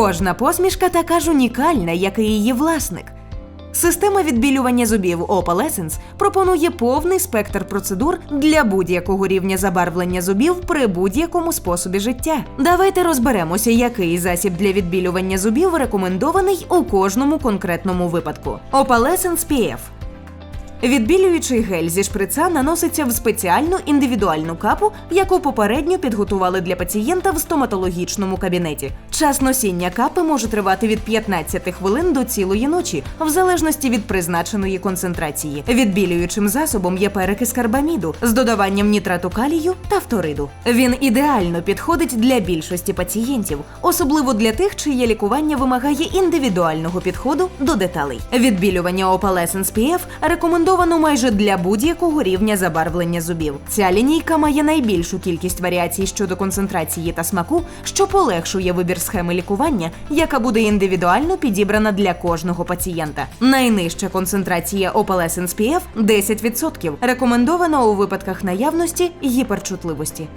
Кожна посмішка така ж унікальна, як і її власник. Система відбілювання зубів Opal пропонує повний спектр процедур для будь-якого рівня забарвлення зубів при будь-якому способі життя. Давайте розберемося, який засіб для відбілювання зубів рекомендований у кожному конкретному випадку. Opal Essence PF Відбілюючий гель зі шприца наноситься в спеціальну індивідуальну капу, яку попередньо підготували для пацієнта в стоматологічному кабінеті. Час носіння капи може тривати від 15 хвилин до цілої ночі, в залежності від призначеної концентрації. Відбілюючим засобом є перекис карбаміду з додаванням нітрату калію та фториду. Він ідеально підходить для більшості пацієнтів, особливо для тих, чиє лікування вимагає індивідуального підходу до деталей. Відбілювання Opal Essence PF рекомендовано майже для будь-якого рівня забарвлення зубів. Ця лінійка має найбільшу кількість варіацій щодо концентрації та смаку, що полегшує вибір схеми лікування, яка буде індивідуально підібрана для кожного пацієнта. Найнижча концентрація PF – 10%, рекомендована у випадках наявності гіперчутливості.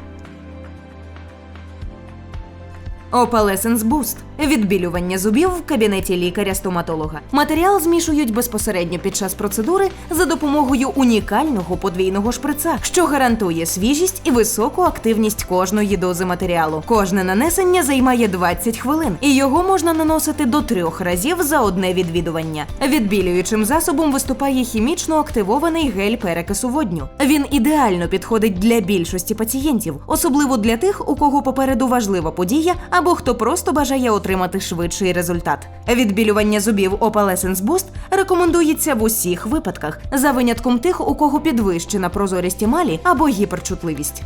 Opalescence Boost – відбілювання зубів в кабінеті лікаря-стоматолога. Матеріал змішують безпосередньо під час процедури за допомогою унікального подвійного шприца, що гарантує свіжість і високу активність кожної дози матеріалу. Кожне нанесення займає 20 хвилин, і його можна наносити до трьох разів за одне відвідування. Відбілюючим засобом виступає хімічно активований гель перекису водню. Він ідеально підходить для більшості пацієнтів, особливо для тих, у кого попереду важлива подія або хто просто бажає отримати швидший результат. Відбілювання зубів Opalescence Boost рекомендується в усіх випадках, за винятком тих, у кого підвищена прозорість емалі або гіперчутливість.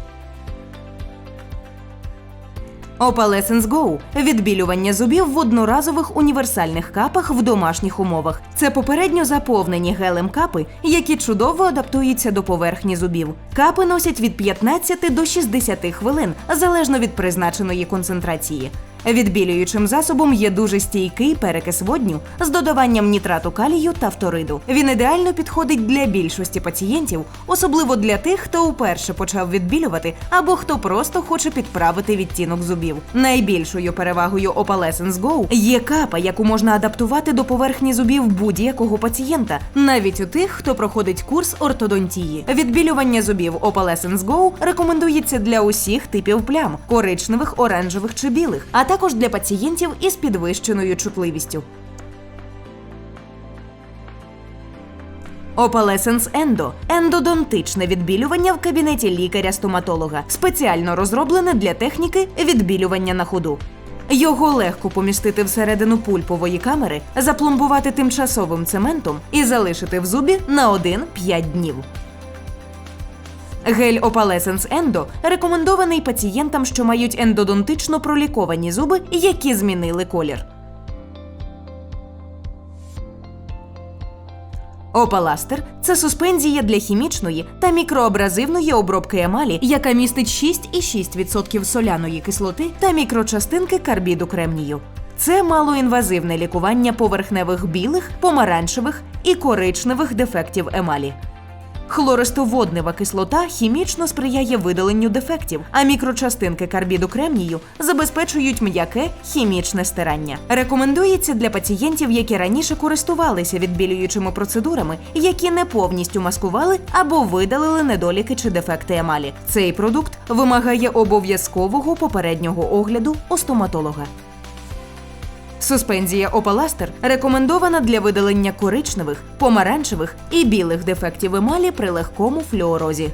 Opalescence Go – відбілювання зубів в одноразових універсальних капах в домашніх умовах. Це попередньо заповнені гелем капи, які чудово адаптуються до поверхні зубів. Капи носять від 15 до 60 хвилин, залежно від призначеної концентрації. Відбілюючим засобом є дуже стійкий перекис водню з додаванням нітрату калію та фториду. Він ідеально підходить для більшості пацієнтів, особливо для тих, хто вперше почав відбілювати або хто просто хоче підправити відтінок зубів. Найбільшою перевагою Opalescence Go є капа, яку можна адаптувати до поверхні зубів будь-якого пацієнта, навіть у тих, хто проходить курс ортодонтії. Відбілювання зубів Opalescence Go рекомендується для усіх типів плям коричневих, оранжевих чи білих, а також для пацієнтів із підвищеною чутливістю. Opalescence Endo – ендодонтичне відбілювання в кабінеті лікаря-стоматолога, спеціально розроблене для техніки відбілювання на ходу. Його легко помістити всередину пульпової камери, запломбувати тимчасовим цементом і залишити в зубі на 1-5 днів. Гель Opalescence Endo рекомендований пацієнтам, що мають ендодонтично проліковані зуби, які змінили колір. Опаластер це суспензія для хімічної та мікроабразивної обробки емалі, яка містить 6,6% соляної кислоти та мікрочастинки карбіду кремнію. Це малоінвазивне лікування поверхневих білих, помаранчевих і коричневих дефектів емалі. Хлористоводнева кислота хімічно сприяє видаленню дефектів, а мікрочастинки карбіду кремнію забезпечують м'яке хімічне стирання. Рекомендується для пацієнтів, які раніше користувалися відбілюючими процедурами, які не повністю маскували або видалили недоліки чи дефекти емалі. Цей продукт вимагає обов'язкового попереднього огляду у стоматолога. Суспензія Опаластер рекомендована для видалення коричневих, помаранчевих і білих дефектів емалі при легкому флюорозі.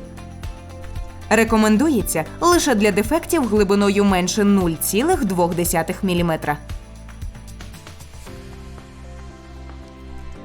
Рекомендується лише для дефектів глибиною менше 0,2 мм.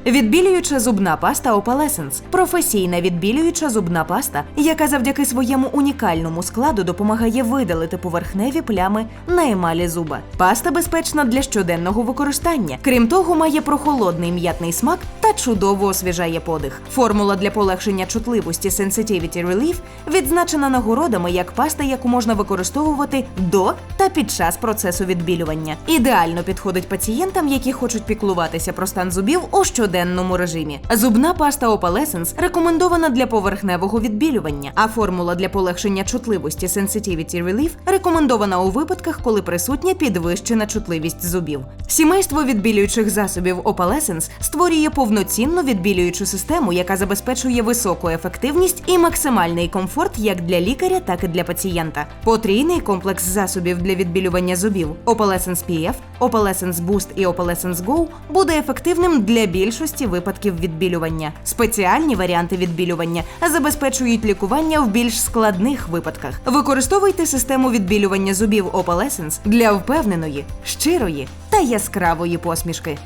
Відбілююча зубна паста Opalescence – професійна відбілююча зубна паста, яка завдяки своєму унікальному складу допомагає видалити поверхневі плями на емалі зуба. Паста безпечна для щоденного використання. Крім того, має прохолодний м'ятний смак та чудово освіжає подих. Формула для полегшення чутливості Sensitivity Relief відзначена нагородами як паста, яку можна використовувати до та під час процесу відбілювання. Ідеально підходить пацієнтам, які хочуть піклуватися про стан зубів у щоденному режимі. Зубна паста Opalescence рекомендована для поверхневого відбілювання, а формула для полегшення чутливості Sensitivity Relief рекомендована у випадках, коли присутня підвищена чутливість зубів. Сімейство відбілюючих засобів Opalescence створює повноцінну відбілюючу систему, яка забезпечує високу ефективність і максимальний комфорт як для лікаря, так і для пацієнта. Потрійний комплекс засобів для відбілювання зубів Opalescence PF, Opalescence Boost і Opalescence Go буде ефективним для більшості випадків відбілювання. Спеціальні варіанти відбілювання забезпечують лікування в більш складних випадках. Використовуйте систему відбілювання зубів Opalescence для впевненої, щирої та яскравої посмішки.